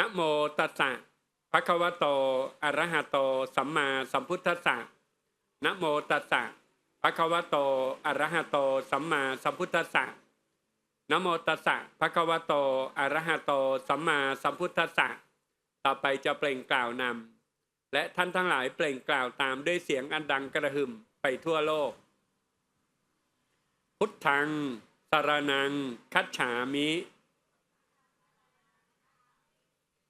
นะโมตัสสะภะคะวะโตอะระหะโต สัมมาสัมพุทธัสสะนะโมตัสสะภะคะวะโตอะระหะโต สัมมาสัมพุทธัสสะนะโมตัสสะภะคะวะโตอะระหะโต สัมมาสัมพุทธัสสะต่อไปจะเปล่งกล่าวนำและท่านทั้งหลายเปล่งกล่าวตามด้วยเสียงอันดังกระหึ่มไปทั่วโลก พุทธังสารนัง คัจฉามิ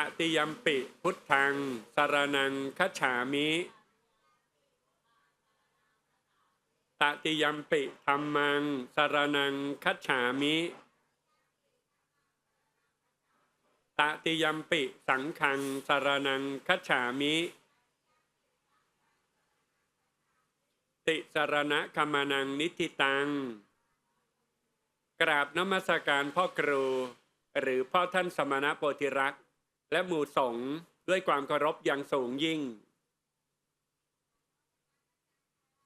ตติยมปิพุทธังสารนังคัจฉามิตติยมปิธรรมังสารนังคัจฉามิตติยมปิสังฆังสารนังคัจฉามิ ติสารณะคมานังนิติตัง กราบนมัสการพ่อครู หรือพ่อท่านสมณะโพธิรักษ และหมู่สงฆ์ด้วยความเคารพอย่างสูงยิ่ง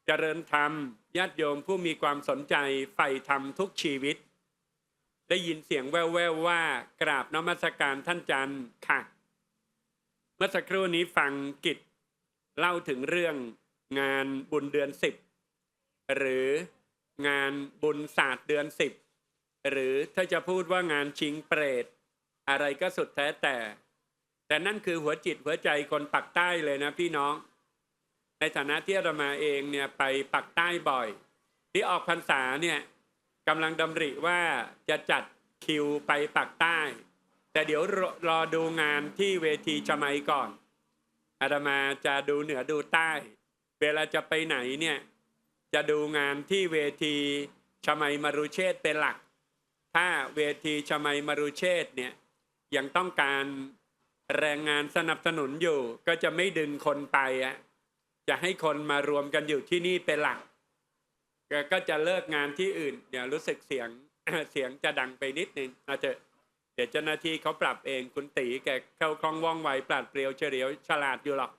เจริญธรรมญาติโยมผู้มีความสนใจใฝ่ธรรมทุกชีวิต ได้ยินเสียงแว่วๆว่ากราบนมัสการท่านจันทร์ค่ะ เมื่อสักครู่นี้ฟังกิจเล่าถึงเรื่องงานบุญเดือนสิบหรืองานบุญศาสตร์เดือนสิบหรือถ้าจะพูดว่างานชิงเปรต อะไรก็สุดแท้แต่ แต่นั่นคือหัวจิตหัวใจคนปักใต้เลยนะพี่น้อง ในฐานะที่เรามาเองเนี่ยไปปักใต้บ่อย ที่ออกพรรษาเนี่ยกำลังดำริว่าจะจัดคิวไปปักใต้ แต่เดี๋ยวรอรอดูงานที่เวทีชมัยก่อน อาตมาจะดูเหนือดูใต้ เวลาจะไปไหนเนี่ยจะดูงานที่เวทีชมัยมรุเชษเป็นหลัก ถ้าเวทีชมัยมรุเชษเนี่ยยังต้องการ แรงงานสนับสนุนอยู่ ก็จะไม่ดึงคนไปอะจะให้คนมารวมกันอยู่ที่นี่เป็นหลักก็ก็จะเลิกงานที่อื่น เดี๋ยวรู้สึกเสียงเสียงจะดังไปนิดนึงอาจจะเดี๋ยวเจ้าหน้าที่เขาปรับเองคุณตีแกเข้าคล่องว่องไวปราดเปรียวเฉลียวฉลาดอยู่หรอก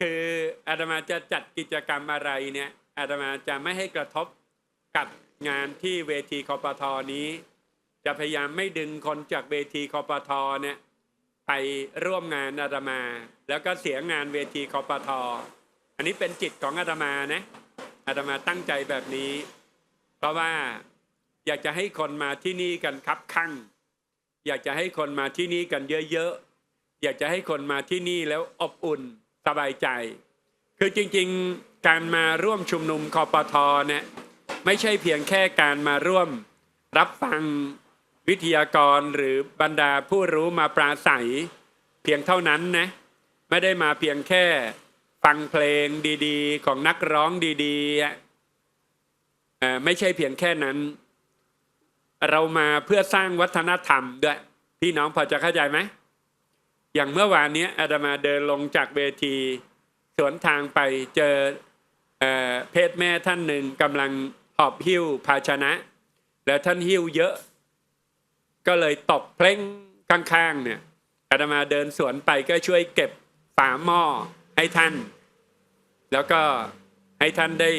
คืออาตมาจะจัดกิจกรรมอะไรเนี่ยอาตมาจะไม่ให้กระทบกับงานที่เวทีคอปทอนี้ จะพยายามไม่ดึงคนจากเวทีคอปทอเนี่ย ไปร่วมงานอาตมา แล้วก็เสียงานเวทีคอปทออันนี้เป็นจิตของอาตมานะอาตมาตั้งใจแบบนี้ เพราะว่าอยากจะให้คนมาที่นี่กันคับคั่งอยากจะให้คนมาที่นี่กันเยอะๆอยากจะให้คนมาที่นี่แล้วอบอุ่นสบายใจ คือจริงๆการมาร่วมชุมนุมคอปทอเนี่ยไม่ใช่เพียงแค่การมาร่วมรับฟัง วิทยากรหรือบรรดาผู้รู้มาปราศัย เพียงเท่านั้นนะไม่ได้มาเพียงแค่ฟังเพลงดีๆ ของนักร้องดีๆอะเอ่อไม่ใช่เพียงแค่นั้น เรามาเพื่อสร้างวัฒนธรรมด้วยพี่น้องพอจะเข้าใจไหมอย่างเมื่อวานนี้อาตมาเดินลงจากเวทีสวนทางไปเจอเอเพศแม่ท่านหนึ่งกำลังหอบหิ้วภาชนะ แล้วท่านหิ้วเยอะ ก็เลยตกเพลงข้างๆเนี่ยอาตมาเดินสวนไปก็ช่วยเก็บฝาหม้อให้ท่าน แล้วก็ให้ท่านได้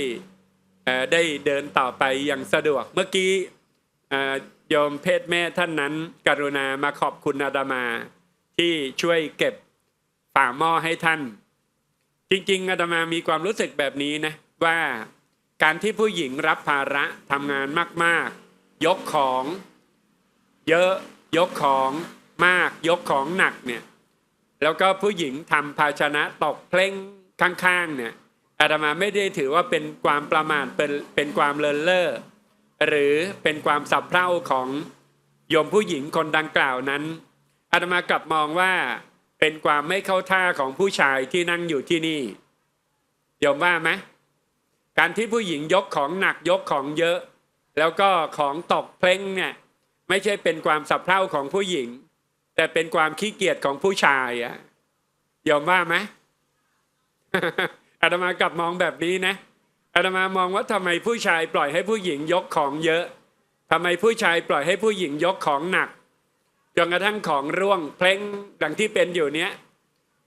ได้เดินต่อไปอย่างสะดวก เมื่อกี้โยมเพศแม่ท่านนั้น กรุณามาขอบคุณอาตมาที่ช่วยเก็บฝาหม้อให้ท่าน จริงๆอาตมามีความรู้สึกแบบนี้นะว่าการที่ผู้หญิงรับภาระทำงานมาก ๆ ยกของ เยอะยกของมากยกของหนักเนี่ยแล้วก็ผู้หญิงทำภาชนะตกเพลงข้างๆเนี่ยอาตมาไม่ได้ถือว่าเป็นความประมาทเป็นเป็นความเลินเล่อหรือเป็นความสับเพร่าของโยมผู้หญิงคนดังกล่าวนั้นอาตมากลับมองว่าเป็นความไม่เข้าท่าของผู้ชายที่นั่งอยู่ที่นี่โยมว่าไหมการที่ผู้หญิงยกของหนักยกของเยอะ แล้วก็ของตกเพลงเนี่ย ไม่ใช่เป็นความสับเพร่าของผู้หญิง แต่เป็นความขี้เกียจของผู้ชายอะยอมว่าไหมอาตมากลับมองแบบนี้นะอาตมามองว่าทำไมผู้ชายปล่อยให้ผู้หญิงยกของเยอะทำไมผู้ชายปล่อยให้ผู้หญิงยกของหนักจนกระทั่งของร่วงเพลงดังที่เป็นอยู่เนี้ย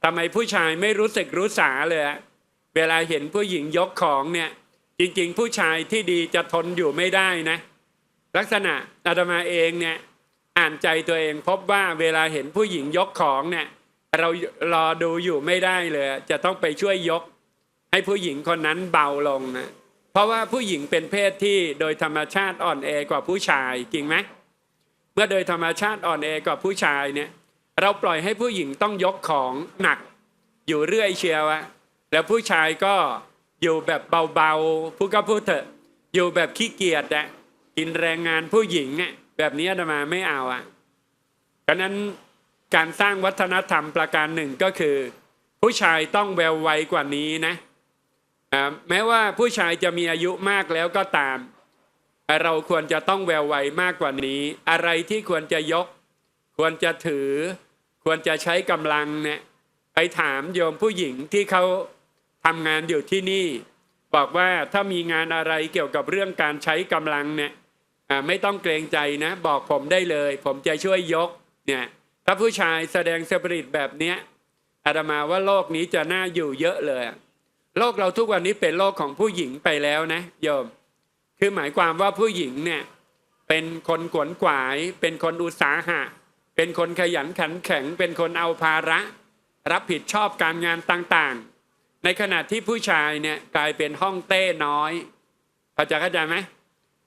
ทำไมผู้ชายไม่รู้สึกรู้สาเลยเวลาเห็นผู้หญิงยกของเนี่ย จริง ๆ ผู้ชายที่ดีจะทนอยู่ไม่ได้นะ ลักษณะอาตมาเองเนี่ยอ่านใจตัวเองพบว่าเวลาเห็นผู้หญิงยกของเนี่ยเรารอดูอยู่ไม่ได้เลย จะต้องไปช่วยยก ให้ผู้หญิงคนนั้นเบาลงนะเพราะว่าผู้หญิงเป็นเพศที่โดยธรรมชาติอ่อนแอกว่าผู้ชายจริงไหมเมื่อโดยธรรมชาติอ่อนแอกว่าผู้ชายเนี่ยเราปล่อยให้ผู้หญิงต้องยกของหนัก อยู่เรื่อยเชียวอะแล้วผู้ชายก็อยู่แบบเบาๆพูดก็พูดเถอะ อยู่แบบขี้เกียจอะ กินแรงงานผู้หญิงอะแบบนี้อาตมาไม่เอาอะฉะนั้นการสร้างวัฒนธรรมประการหนึ่งก็คือ ผู้ชายต้องแววไวกว่านี้นะแม้ว่าผู้ชายจะมีอายุมากแล้วก็ตาม เราควรจะต้องแววไวมากกว่านี้ อะไรที่ควรจะยก ควรจะถือ ควรจะใช้กำลังเนี่ยไปถามโยมผู้หญิงที่เขาทำงานอยู่ที่นี่ บอกว่าถ้ามีงานอะไรเกี่ยวกับเรื่องการใช้กำลังเนี่ย ไม่ต้องเกรงใจนะ บอกผมได้เลย ผมจะช่วยยกเนี่ยถ้าผู้ชายแสดงสปิริตแบบเนี้ยอาตมาว่าโลกนี้จะน่าอยู่เยอะเลย โลกเราทุกวันนี้เป็นโลกของผู้หญิงไปแล้วนะโยม คือหมายความว่าผู้หญิงเนี่ยเป็นคนขวนขวาย เป็นคนอุตสาหะ เป็นคนขยันขันแข็ง เป็นคนเอาภาระ รับผิดชอบการงานต่างๆ ในขณะที่ผู้ชายเนี่ยกลายเป็นห้องเต้น้อยพอจะเข้าใจไหม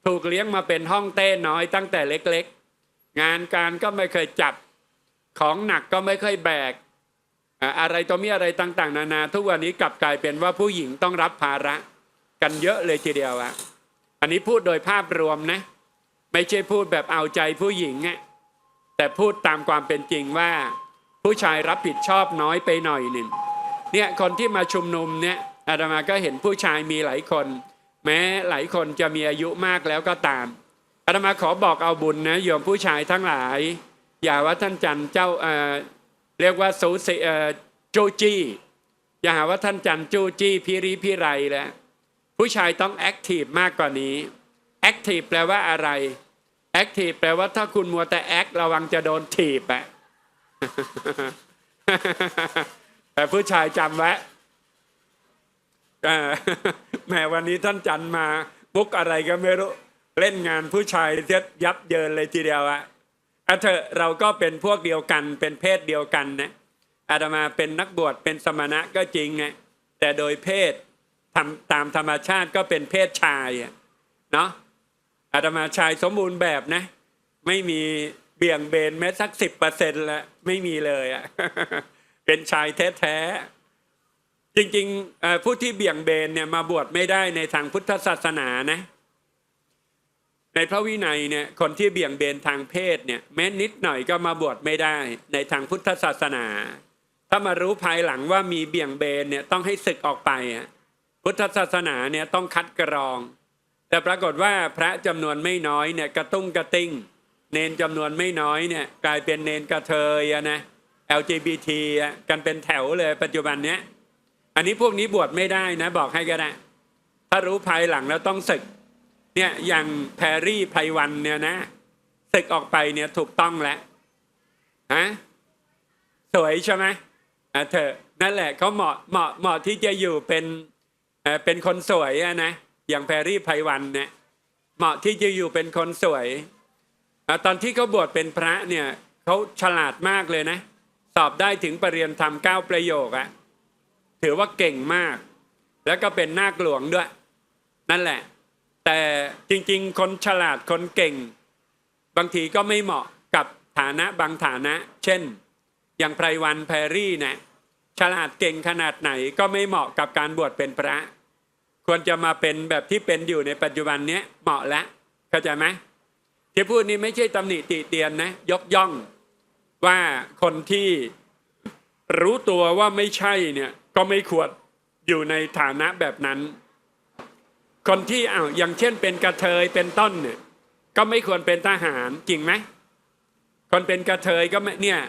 ถูกเลี้ยงมาเป็นห้องเต้น้อยตั้งแต่เล็กๆ งานการก็ไม่เคยจับของหนักก็ไม่เคยแบก อะไรตัวมีอะไรต่างๆ นานา ทุกวันนี้กลับกลายเป็นว่าผู้หญิงต้องรับภาระกันเยอะเลยทีเดียวอะอันนี้พูดโดยภาพรวมนะ ไม่ใช่พูดแบบเอาใจผู้หญิงอะแต่พูดตามความเป็นจริงว่า ผู้ชายรับผิดชอบน้อยไปหน่อยหนึ่งเนี่ยคนที่มาชุมนุมเนี่ยอาตมาก็เห็นผู้ชายมีหลายคน แม้หลายคนจะมีอายุมากแล้วก็ตามอาตมาขอบอกเอาบุญนะโยมผู้ชายทั้งหลาย อย่าว่าท่านจันเจ้าเอ่อเรียกว่าสูสิเอ่อจูจี้อย่าหาว่าท่านจันจูจี้พิริพิไรแล้วผู้ชายต้องแอคทีฟมากกว่านี้แอคทีฟแปลว่าอะไรแอคทีฟแปลว่าถ้าคุณมัวแต่แอคระวังจะโดนถีบอะแต่ผู้ชายจำไว้ แหมวันนี้ท่านจันมาบุกอะไรก็ไม่รู้เล่นงานผู้ชายเทียยับเยินเลยทีเดียวอะอะเถอะเราก็เป็นพวกเดียวกันเป็นเพศเดียวกันนะอาตมาเป็นนักบวชเป็นสมณะก็จริงไงแต่โดยเพศทำตามธรรมชาติก็เป็นเพศชายอะเนาะอาตมาชายสมบูรณ์แบบนะ ไม่มีเบี่ยงเบนแม้สักสิบเปอร์เซ็นต์ละไม่มีเลยอะเป็นชายแท้ๆ จริงๆผู้ที่เบี่ยงเบนเนี่ยมาบวชไม่ได้ในทางพุทธศาสนานะ ในพระวินัยเนี่ยคนที่เบี่ยงเบนทางเพศเนี่ยแม้นิดหน่อยก็มาบวชไม่ได้ในทางพุทธศาสนา ถ้ามารู้ภายหลังว่ามีเบี่ยงเบนเนี่ยต้องให้ศึกออกไปอะพุทธศาสนาเนี่ยต้องคัดกรอง แต่ปรากฏว่าพระจำนวนไม่น้อยเนี่ยกระตุ้งกระติ้ง เนนจำนวนไม่น้อยเนี่ยกลายเป็นเนนกระเทยนะ LGBT อะกันเป็นแถวเลยปัจจุบันเนี้ย อันนี้พวกนี้บวชไม่ได้นะ บอกให้ก็ได้ถ้ารู้ภายหลังแล้วต้องศึก เนี่ยอย่างแพรรี่ไพวันเนี่ยนะศึกออกไปเนี่ยถูกต้องแล้วฮะสวยใช่ไหมอะเธอนั่นแหละเขาเหมาะเหมาะเหมาะที่จะอยู่เป็นเออเป็นคนสวยอะนะอย่างแพรรี่ไพวันเนี่ยเหมาะที่จะอยู่เป็นคนสวยอตอนที่เขาบวชเป็นพระเนี่ยเขาฉลาดมากเลยนะ สอบได้ถึงปรริญญาธรรมเก้าประโยคอะ ถือว่าเก่งมาก แล้วก็เป็นนาคหลวงด้วย นั่นแหละ แต่จริงๆ คนฉลาดคนเก่ง บางทีก็ไม่เหมาะกับฐานะบางฐานะ เช่น อย่างไพรวันแพรรี่นี่ยฉลาดเก่งขนาดไหนก็ไม่เหมาะกับการบวชเป็นพระ ควรจะมาเป็นแบบที่เป็นอยู่ในปัจจุบันนี้เหมาะแล้วเข้าใจไหมที่พูดนี้ไม่ใช่ตำหนิติเตียนนะ ยกย่องว่าคนที่รู้ตัวว่าไม่ใช่เนี่ย ก็ไม่ควรอยู่ในฐานะแบบนั้น คนที่อ้าวอย่างเช่นเป็นกระเทยเป็นต้นเนี่ยก็ไม่ควรเป็นทหารจริงไหมคนเป็นกระเทยก็ไม่เนี่ย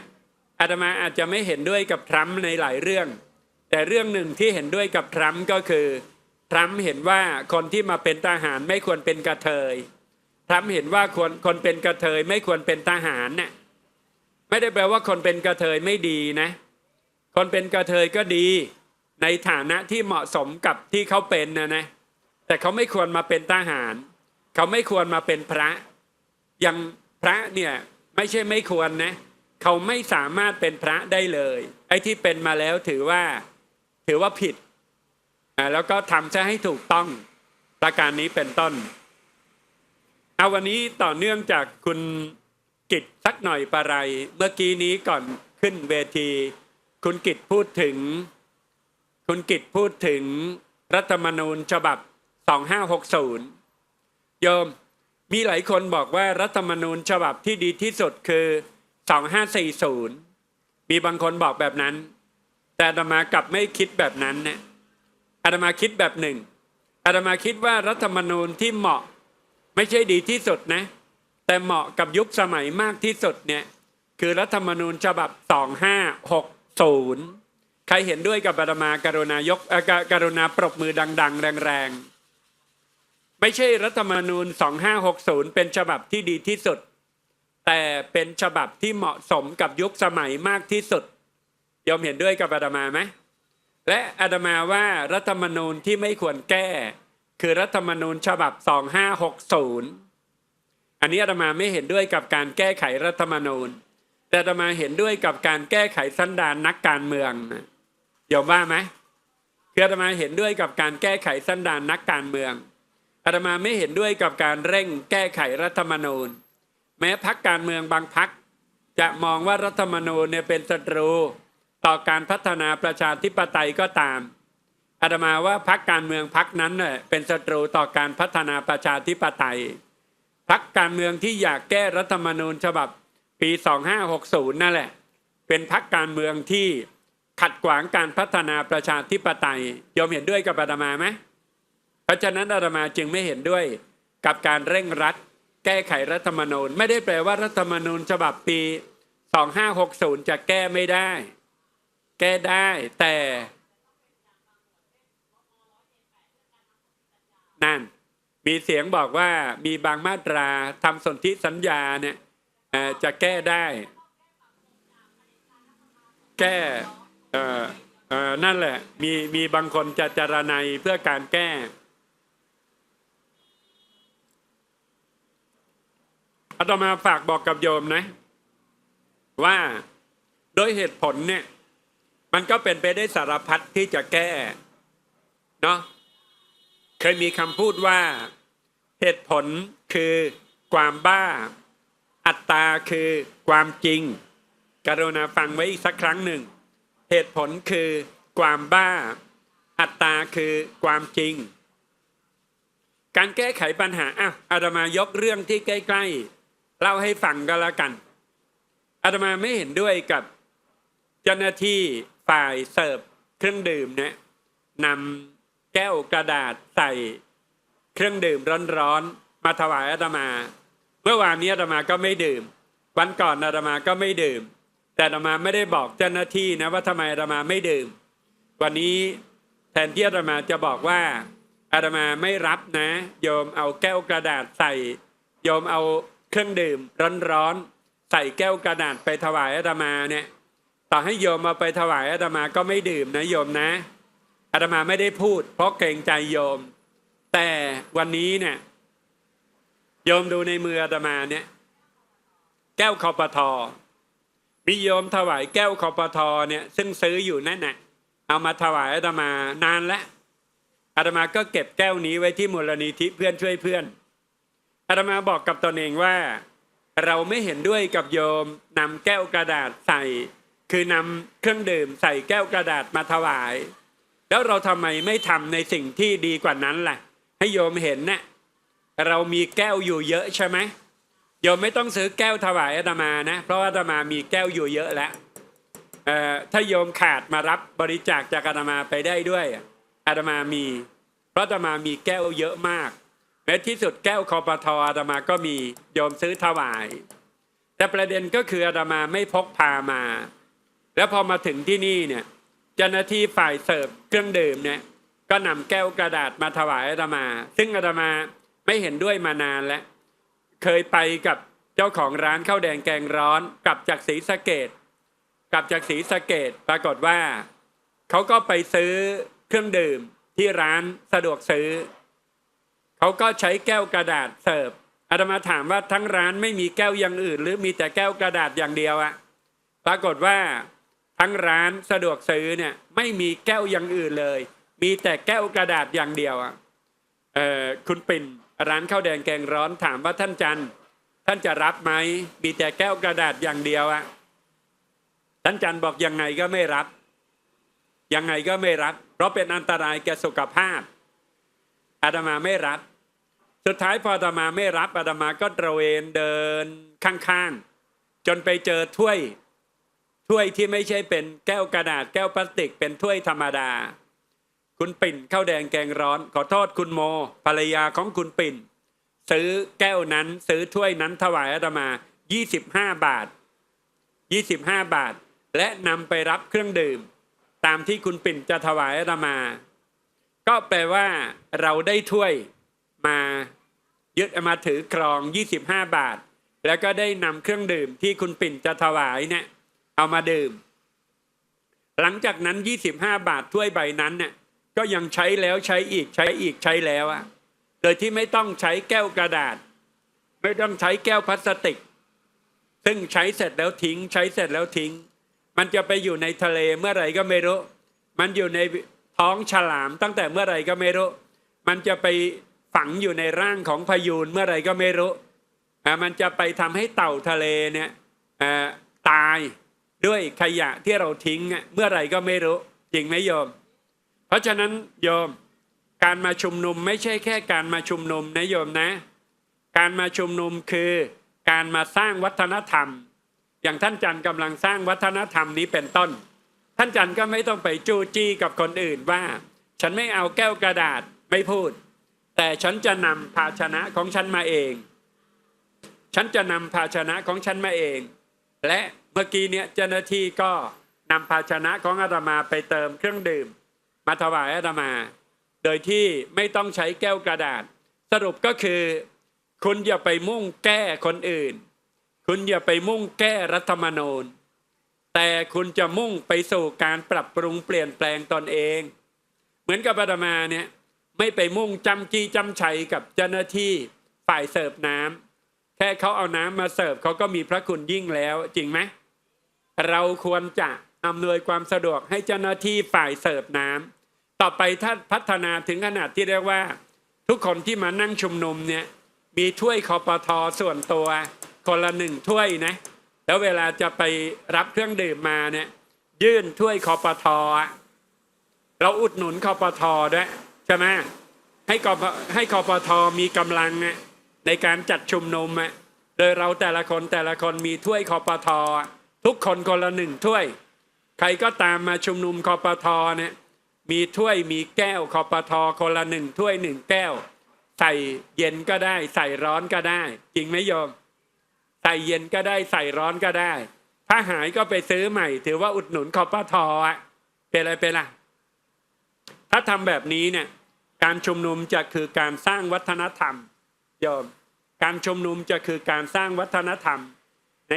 อาตมาอาจจะไม่เห็นด้วยกับทรัมป์ในหลายเรื่อง แต่เรื่องหนึ่งที่เห็นด้วยกับทรัมป์ก็คือทรัมป์เห็นว่าคนที่มาเป็นทหารไม่ควรเป็นกระเทยทรัมป์เห็นว่าคนคนเป็นกระเทยไม่ควรเป็นทหารเนี่ยไม่ได้แปลว่าคนเป็นกระเทยไม่ดีนะ คนเป็นกระเทยก็ดี ในฐานะที่เหมาะสมกับที่เขาเป็นนะนะแต่เขาไม่ควรมาเป็นทหาร เขาไม่ควรมาเป็นพระอย่างพระเนี่ยไม่ใช่ไม่ควรนะเขาไม่สามารถเป็นพระได้เลย ไอ้ที่เป็นมาแล้วถือว่าถือว่าผิดแล้วก็ทำซะให้ถูกต้องประการนี้เป็นต้นเอาวันนี้ต่อเนื่องจากคุณกิตสักหน่อยปะไร เมื่อกี้นี้ก่อนขึ้นเวที คุณกิตพูดถึง คุณกิตพูดถึงรัฐธรรมนูญฉบับ 2560 โยม มีหลายคนบอกว่ารัฐธรรมนูญฉบับที่ดีที่สุดคือ 2540 มีบางคนบอกแบบนั้น แต่อาตมากลับไม่คิดแบบนั้นนะอาตมาคิดแบบหนึ่งอาตมาคิดว่ารัฐธรรมนูญที่เหมาะไม่ใช่ดีที่สุดนะ แต่เหมาะกับยุคสมัยมากที่สุดเนี่ยคือรัฐธรรมนูญฉบับ 2560 ศูนย์ใครเห็นด้วยกับอาตมาการุณายกกกรุณาปรบมือดัง ๆ แรงๆ ไม่ใช่รัฐธรรมนูญ 2560 เป็นฉบับที่ดีที่สุด แต่เป็นฉบับที่เหมาะสมกับยุคสมัยมากที่สุดยอมเห็นด้วยกับอาตมาไหมและอาตมาว่ารัฐธรรมนูญที่ไม่ควรแก้ คือรัฐธรรมนูญฉบับ 2560 อันนี้อาตมาไม่เห็นด้วยกับการแก้ไขรัฐธรรมนูญ แต่อาตมาเห็นด้วยกับการแก้ไขสันดานนักการเมืองนะยอมว่าไหมคืออาตมาเห็นด้วยกับการแก้ไขสันดานนักการเมืองอาตมาไม่เห็นด้วยกับการเร่งแก้ไขรัฐธรรมนูญ แม้พักการเมืองบางพักจะมองว่ารัฐธรรมนูญเนี่ยเป็นศัตรูต่อการพัฒนาประชาธิปไตยก็ตามอาตมาว่าพักการเมืองพักนั้นเน่ยเป็นศัตรูต่อการพัฒนาประชาธิปไตยพักการเมืองที่อยากแก้รัฐธรรมนูญฉบับ ปี 2560 นั่นแหละ เป็นพักการเมืองที่ขัดขวางการพัฒนาประชาธิปไตยยอมเห็นด้วยกับอาตมาไหมเพราะฉะนั้นอาตมาจึงไม่เห็นด้วยกับการเร่งรัด แก้ไขรัฐธรรมนูญ ไม่ได้แปลว่ารัฐธรรมนูญฉบับปี 2560 จะแก้ไม่ได้ แก้ได้แต่นั่นมีเสียงบอกว่ามีบางมาตราทำสนธิสัญญาเนี่ย จะแก้ได้ แก้เอ่อเอ่อนั่นแหละ มีมีบางคนจะจารนัยเพื่อการแก้ อาตมาฝากบอกกับโยมนะ ว่าโดยเหตุผลเนี่ย มันก็เป็นไปได้สารพัดที่จะแก้เนาะเคยมีคำพูดว่า เหตุผลคือความบ้า อัตตาคือความจริง กรุณาฟังไว้อีกสักครั้งหนึ่ง เหตุผลคือความบ้า อัตตาคือความจริง การแก้ไขปัญหาอะอาตมายกเรื่องที่ใกล้ๆเล่าให้ฟังก็แล้วกันอาตมาไม่เห็นด้วยกับเจ้าหน้าที่ฝ่ายเสิร์ฟเครื่องดื่มเนี่ยนำแก้วกระดาษใส่เครื่องดื่มร้อนๆมาถวายอาตมา เมื่อวานนี้อาตมาก็ไม่ดื่ม วันก่อนอาตมาก็ไม่ดื่ม แต่อาตมาไม่ได้บอกเจ้าหน้าที่นะว่าทำไมอาตมาไม่ดื่ม วันนี้แทนที่อาตมาจะบอกว่าอาตมาไม่รับนะ โยมเอาแก้วกระดาษใส่ โยมเอาเครื่องดื่มร้อนๆใส่แก้วกระดาษไปถวายอาตมาเนี่ยต่อให้โยมเอาไปถวายอาตมาก็ไม่ดื่มนะโยมนะอาตมาไม่ได้พูด เพราะเกรงใจโยม แต่วันนี้เนี่ย โยมดูในมืออาตมาเนี่ย แก้วคอปทอมีโยมถวายแก้วคอปทอเนี่ยซึ่งซื้ออยู่นั่นน่ะเอามาถวายอาตมานานแล้วอาตมาก็เก็บแก้วนี้ไว้ที่มูลนิธิเพื่อนช่วยเพื่อนอาตมาบอกกับตนเองว่า เราไม่เห็นด้วยกับโยมนำแก้วกระดาษใส่ คือนำเครื่องดื่มใส่แก้วกระดาษมาถวาย แล้วเราทำไมไม่ทำในสิ่งที่ดีกว่านั้นล่ะ ให้โยมเห็นนะ่ะ เรามีแก้วอยู่เยอะใช่ไหมโยมไม่ต้องซื้อแก้วถวายอาตมานะ เพราะว่าอาตมามีแก้วอยู่เยอะแล้วเอ่อถ้าโยมขาดมารับบริจาคจากอาตมาไปได้ด้วยอาตมามี เพราะอาตมามีแก้วเยอะมากแม้ที่สุดแก้วคอปทออาตมาก็มีโยมซื้อถวาย แต่ประเด็นก็คืออาตมาไม่พกพามา แล้วพอมาถึงที่นี่เนี่ยเจ้าหน้าที่ฝ่ายเสิร์ฟเครื่องดื่มเนี่ยก็นำแก้วกระดาษมาถวายอาตมา ซึ่งอาตมา ไม่เห็นด้วยมานานแล้ว เคยไปกับเจ้าของร้านข้าวแดงแกงร้อน กลับจากศรีสะเกดกลับจากศรีสะเกดปรากฏว่าเขาก็ไปซื้อเครื่องดื่มที่ร้านสะดวกซื้อ เขาก็ใช้แก้วกระดาษเสิร์ฟอาตมาถามว่าทั้งร้านไม่มีแก้วอย่างอื่น หรือมีแต่แก้วกระดาษอย่างเดียวอะปรากฏว่าทั้งร้านสะดวกซื้อเนี่ยไม่มีแก้วอย่างอื่นเลย มีแต่แก้วกระดาษอย่างเดียวอะเออคุณปิ่น ร้านข้าวแดงแกงร้อนถามว่าท่านจันท่านจะรับไหมมีแต่แก้วกระดาษอย่างเดียวอะท่านจันบอกยังไงก็ไม่รับ ยังไงก็ไม่รับ เพราะเป็นอันตรายแก่สุขภาพอาตมาไม่รับ สุดท้ายพออาตมาไม่รับอาตมาก็ตระเวนเดินข้างๆ จนไปเจอถ้วย ถ้วยที่ไม่ใช่เป็นแก้วกระดาษแก้วพลาสติก เป็นถ้วยธรรมดา คุณปิ่นข้าวแดงแกงร้อน ขอโทษคุณโม ภรรยาของคุณปิ่น ซื้อแก้วนั้นซื้อถ้วยนั้นถวายอาตมา 25 บาท 25 บาท และนำไปรับเครื่องดื่ม ตามที่คุณปิ่นจะถวายอาตมา ก็แปลว่า เราได้ถ้วยมายึดมาถือครอง 25 บาท แล้วก็ได้นำเครื่องดื่มที่คุณปิ่นจะถวายเนี่ยเอามาดื่ม หลังจากนั้น 25 บาทถ้วยใบนั้นเนี่ย ก็ยังใช้แล้วใช้อีกใช้อีกใช้แล้วอะโดยที่ไม่ต้องใช้แก้วกระดาษ ไม่ต้องใช้แก้วพลาสติก ซึ่งใช้เสร็จแล้วทิ้ง ใช้เสร็จแล้วทิ้ง มันจะไปอยู่ในทะเลเมื่อไหร่ก็ไม่รู้ มันอยู่ในท้องฉลามตั้งแต่เมื่อไหร่ก็ไม่รู้ มันจะไปฝังอยู่ในร่างของพยูนเมื่อไหร่ก็ไม่รู้อ่ามันจะไปทำให้เต่าทะเลเนี่ยอ่าตายด้วยขยะที่เราทิ้งอะเมื่อไหร่ก็ไม่รู้ จริงไหมโยม ราะฉะนั้นโยมการมาชุมนุมไม่ใช่แค่การมาชุมนุมนะโยมนะ การมาชุมนุมคือการมาสร้างวัฒนธรรม อย่างท่านจันทร์กำลังสร้างวัฒนธรรมนี้เป็นต้น ท่านจันทร์ก็ไม่ต้องไปจู้จี้กับคนอื่นว่า ฉันไม่เอาแก้วกระดาษไม่พูด แต่ฉันจะนำภาชนะของฉันมาเอง ฉันจะนำภาชนะของฉันมาเอง และเมื่อกี้เนี่ยเจ้าหน้าที่ก็นำภาชนะของอาตมาไปเติมเครื่องดื่ม มาถวายอาตมา โดยที่ไม่ต้องใช้แก้วกระดาษ สรุปก็คือ คุณอย่าไปมุ่งแก้คนอื่น คุณอย่าไปมุ่งแก้รัฐธรรมนูญ แต่คุณจะมุ่งไปสู่การปรับปรุงเปลี่ยนแปลงตนเอง เหมือนกับอาตมาเนี่ยไม่ไปมุ่งจำจี้จำชัยกับเจ้าหน้าที่ฝ่ายเสิร์ฟน้ำแค่เขาเอาน้ำมาเสิร์ฟเขาก็มีพระคุณยิ่งแล้วจริงไหมเราควรจะ อำนวยความสะดวกให้เจ้าหน้าที่ฝ่ายเสิร์ฟน้ำต่อไปถ้าพัฒนาถึงขนาดที่เรียกว่า ทุกคนที่มานั่งชุมนุมเนี่ยมีถ้วยคอปทอส่วนตัว คนละหนึ่งถ้วยนะ แล้วเวลาจะไปรับเครื่องดื่มมาเนี่ยยื่นถ้วยคอปทอเราอุดหนุนคอปทอด้วยใช่ไหมให้กให้คอปทอมีกำลังในการจัดชุมนุมอะโดยเราแต่ละคนแต่ละคนมีถ้วยคอปทอทุกคนคนละหนึ่งถ้วย ใครก็ตามมาชุมนุมคอปทอเนี่ยมีถ้วยมีแก้วคอปทอคนละหนึ่งถ้วยหนึ่งแก้ว ใส่เย็นก็ได้ ใส่ร้อนก็ได้ จริงไหมโยม ใส่เย็นก็ได้ใส่ร้อนก็ได้ ถ้าหายก็ไปซื้อใหม่ ถือว่าอุดหนุนคอปทอะเป็นอะไรเป็นล่ะถ้าทำแบบนี้เนี่ยการชุมนุมจะคือการสร้างวัฒนธรรมโยมการชุมนุมจะคือการสร้างวัฒนธรรม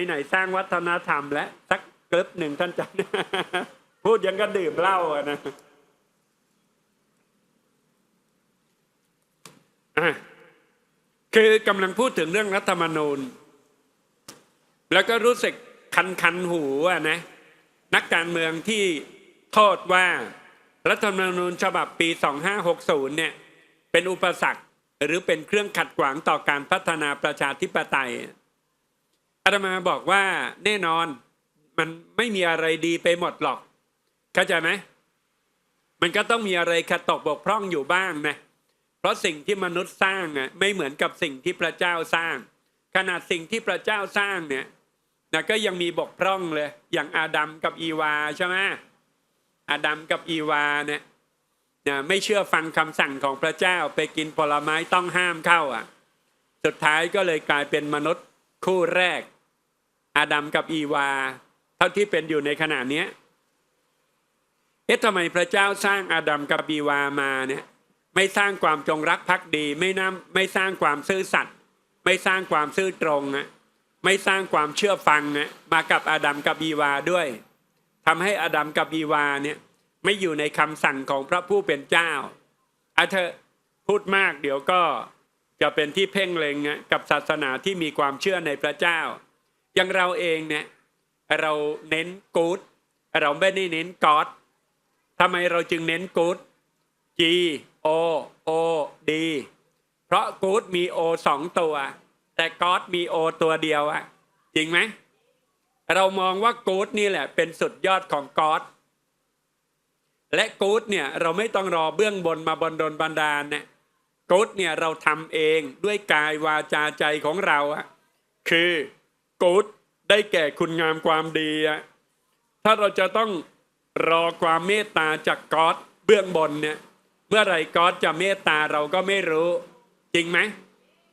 ไหนๆสร้างวัฒนธรรมและสัก เกิบหนึ่งท่านจันพูดยังก็ดื่มเหล้าอะนะคือกำลังพูดถึงเรื่องรัฐธรรมนูญ แล้วก็รู้สึกคันคันหูอะนะนักการเมืองที่โทษว่ารัฐธรรมนูญฉบับปี 2560 เนี่ย เป็นอุปสรรคหรือเป็นเครื่องขัดขวางต่อการพัฒนาประชาธิปไตยอาตมาบอกว่าแน่นอน มันไม่มีอะไรดีไปหมดหรอก เข้าใจไหมมันก็ต้องมีอะไรขัดตกบกพร่องอยู่บ้างนะเพราะสิ่งที่มนุษย์สร้างอะไม่เหมือนกับสิ่งที่พระเจ้าสร้าง ขนาดสิ่งที่พระเจ้าสร้างเนี่ยนะก็ยังมีบกพร่องเลย อย่างอาดัมกับอีวาใช่ไหมอาดัมกับอีวาเนี่ยนะไม่เชื่อฟังคำสั่งของพระเจ้าไปกินผลไม้ต้องห้ามเข้าอะ สุดท้ายก็เลยกลายเป็นมนุษย์คู่แรก อาดัมกับอีวา เท่าที่เป็นอยู่ในขณะนี้เอ๊ะทำไมพระเจ้าสร้างอาดัมกับอีวามาเนี่ยไม่สร้างความจงรักภักดี ไม่นำไม่สร้างความซื่อสัตย์ไม่สร้างความซื่อตรงนะไม่สร้างความเชื่อฟังนะมากับอาดัมกับอีวาด้วยทำให้อาดัมกับอีวาเนี่ยไม่อยู่ในคำสั่งของพระผู้เป็นเจ้าอาเธอพูดมากเดี๋ยวก็จะเป็นที่เพ่งเล็งนะกับศาสนาที่มีความเชื่อในพระเจ้า อย่างเราเองเนี่ย เราเน้นกู๊ดเราไม่ได้เน้นกอดทำไมเราจึงเน้นกู๊ด G O O D เพราะกู๊ดมี O สองตัว แต่กอดมี O ตัวเดียวอะจริงไหมเรามองว่ากู๊ดนี่แหละเป็นสุดยอดของกอดและกู๊ดเนี่ยเราไม่ต้องรอเบื้องบนมาบนดลบันดาลเนี่ยกู๊ดเนี่ยเราทำเองด้วยกายวาจาใจของเราอะคือกู๊ด ได้แก่คุณงามความดีอะถ้าเราจะต้องรอความเมตตาจากก๊อดเบื้องบนเนี่ยเมื่อไร่กอดจะเมตตาเราก็ไม่รู้ จริงไหม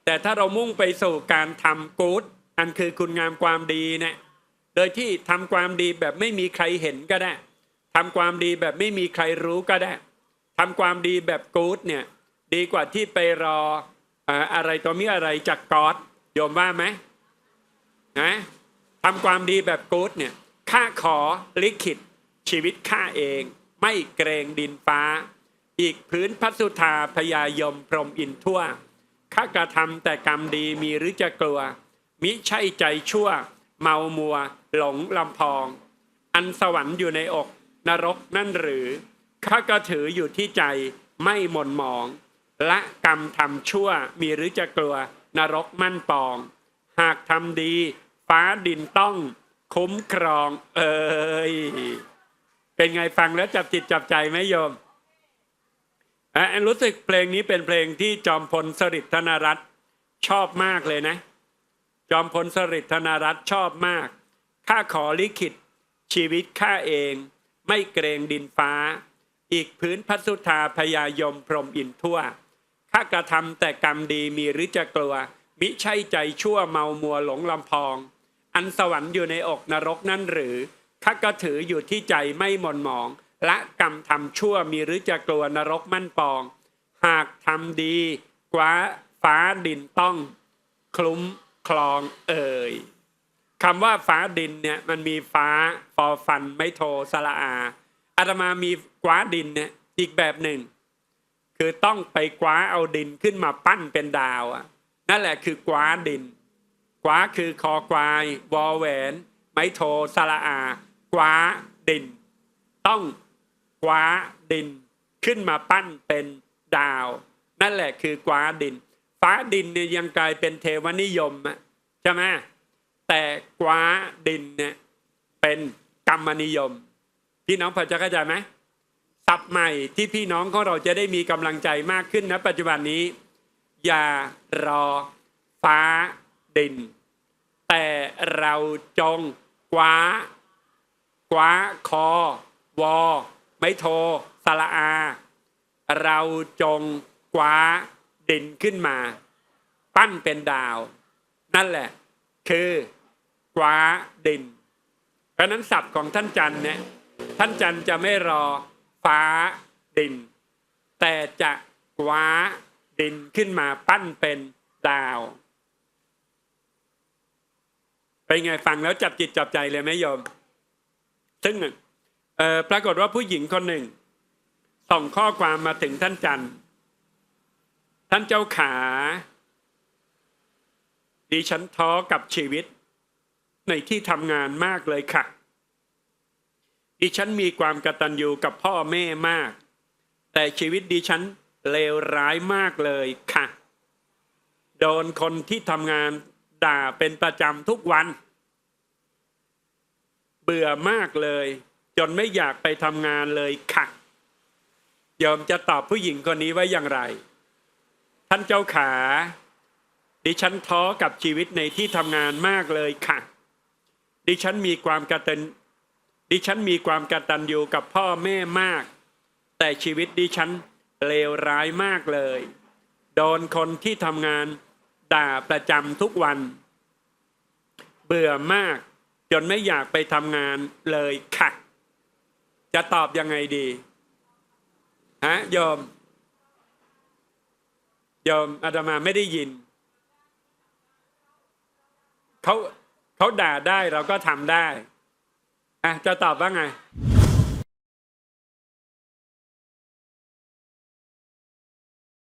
แต่ถ้าเรามุ่งไปสู่การทำกู๊ดอันคือคุณงามความดีเนี่ยโดยที่ทำความดีแบบไม่มีใครเห็นก็ได้ทำความดีแบบไม่มีใครรู้ก็ได้ทำความดีแบบกู๊ดเนี่ยดีกว่าที่ไปรออะไรตัวมีอะไรจากก๊อดโยมว่าไหมนะ ทำความดีแบบกู๊ดเนี่ยข้าขอลิขิตชีวิตข้าเอง ไม่เกรงดินฟ้า อีกพื้นพัสุธาพยายมพรมอินทั่วข้ากระทำแต่กรรมดีมีหรือจะกลัว มิใช่ใจชั่ว เมามัว หลงลำพอง อันสวรรค์อยู่ในอกนรกนั่นหรือข้าก็ถืออยู่ที่ใจไม่หม่นหมอง และกรรมทำชั่วมีหรือจะกลัวนรกมั่นปอง หากทำดี ฟ้าดินต้องคุ้มครอง เอ่ยเป็นไงฟังแล้วจับจิตจับใจไหมโยมอะรู้สึกเพลงนี้เป็นเพลงที่จอมพลสฤษดิ์ธนรัตน์ชอบมากเลยนะ จอมพลสฤษดิ์ธนรัตน์ชอบมากข้าขอลิขิตชีวิตข้าเอง ไม่เกรงดินฟ้า อีกพื้นพัสุธาพยายมพรมอินทั่วข้ากระทำแต่กรรมดีมีหรือจะกลัว มิใช่ใจชั่วเมามัวหลงลำพอง อันสวรรค์อยู่ในอกนรกนั่นหรือข้าก็ถืออยู่ที่ใจไม่หม่นหมอง และกรรมทำชั่วมีหรือจะกลัวนรกมั่นปอง หากทำดีกว่าฟ้าดินต้องคลุ้มคลองเอ่ยคำว่าฟ้าดินเนี่ยมันมีฟ้าฟอฟันไม่โทสละอาอาตมามีกว้าดินเนี่ยอีกแบบหนึ่ง คือต้องไปกว้าเอาดินขึ้นมาปั้นเป็นดาวอะนั่นแหละคือกว้าดิน กว้าคือคอควาย วอแหวน ไม้โทสละอา กว้าดิน ต้องกว้าดิน ขึ้นมาปั้นเป็นดาว นั่นแหละคือกว้าดิน ฟ้าดินเนี่ยยังกลายเป็นเทวนิยมใช่ไหมแต่กว้าดินเนี่ยเป็นกรรมนิยม พี่น้องพอจะเข้าใจไหมศัพท์ใหม่ที่พี่น้องของเราจะได้มีกำลังใจมากขึ้นนะปัจจุบันนี้ อย่ารอฟ้า ดิน แต่เราจงกว้ากว้าคอวอไม่โทสละอา เราจงกว้าดินขึ้นมา ปั้นเป็นดาว นั่นแหละ คือกว้าดิน เพราะนั้นศัพท์ของท่านจันเนี่ยท่านจันจะไม่รอฟ้าดิน แต่จะกว้าดินขึ้นมาปั้นเป็นดาว เป็นไงฟังแล้วจับจิตจับใจเลยไหมโยม ซึ่งปรากฏว่าผู้หญิงคนหนึ่ง ส่งข้อความมาถึงท่านจันทร์ท่านเจ้าขาดิฉันท้อกับชีวิต ในที่ทำงานมากเลยค่ะดิฉันมีความกตัญญูกับพ่อแม่มาก แต่ชีวิตดิฉันเลวร้ายมากเลยค่ะ โดนคนที่ทำงาน ด่าเป็นประจำทุกวัน เบื่อมากเลย จนไม่อยากไปทำงานเลยค่ะโยมจะตอบผู้หญิงคนนี้ไว้อย่างไร ท่านเจ้าขา ดิฉันท้อกับชีวิตในที่ทำงานมากเลยค่ะ ดิฉันมีความกระตัญดิฉันมีความกระตัญญูกับพ่อแม่มาก แต่ชีวิตดิฉันเลวร้ายมากเลย โดนคนที่ทำงาน ด่าประจำทุกวัน เบื่อมาก จนไม่อยากไปทำงานเลยค่ะ จะตอบยังไงดีฮะโยมโยมอาตมาไม่ได้ยินเขาเขาด่าได้เราก็ทำได้อะจะตอบว่าไง